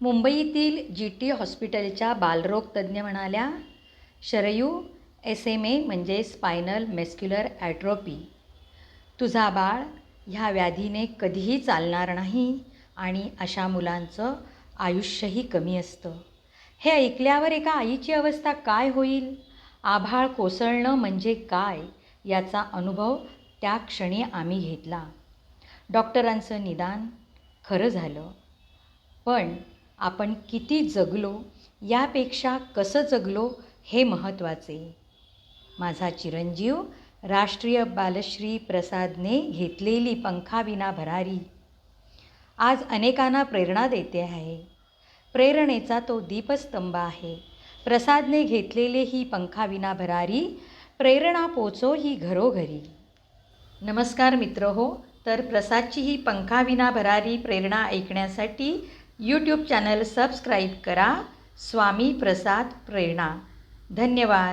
मुंबईतील G T हॉस्पिटलच्या बालरोग तज्ज्ञ म्हणाल्या शरयू एस एम ए म्हणजे स्पायनल मेस्क्युलर ॲट्रोपी तुझा बाळ ह्या व्याधीने कधीही चालणार नाही आणि अशा मुलांचं आयुष्यही कमी असतं. हे ऐकल्यावर एका आईची अवस्था काय होईल? आभाळ कोसळणं म्हणजे काय? याचा अनुभव त्या क्षणी आम्ही घेतला. डॉक्टरांचं निदान खरं झालं. पण आपण किती जगलो यापेक्षा कसं जगलो हे महत्त्वाचे. माझा चिरंजीव राष्ट्रीय बालश्री प्रसादने घेतलेली पंखाविना भरारी. आज अनेकांना प्रेरणा देते आहे. प्रेरणेचा तो दीपस्तंभ आहे. प्रसादने घेतलेले ही पंखाविना भरारी प्रेरणा पोचो ही घरोघरी. नमस्कार मित्र हो तर प्रसादची ही पंखाविना भरारी प्रेरणा ऐकण्यासाठी यूट्यूब चॅनल सबस्क्राईब करा. स्वामी प्रसाद प्रेरणा. धन्यवाद.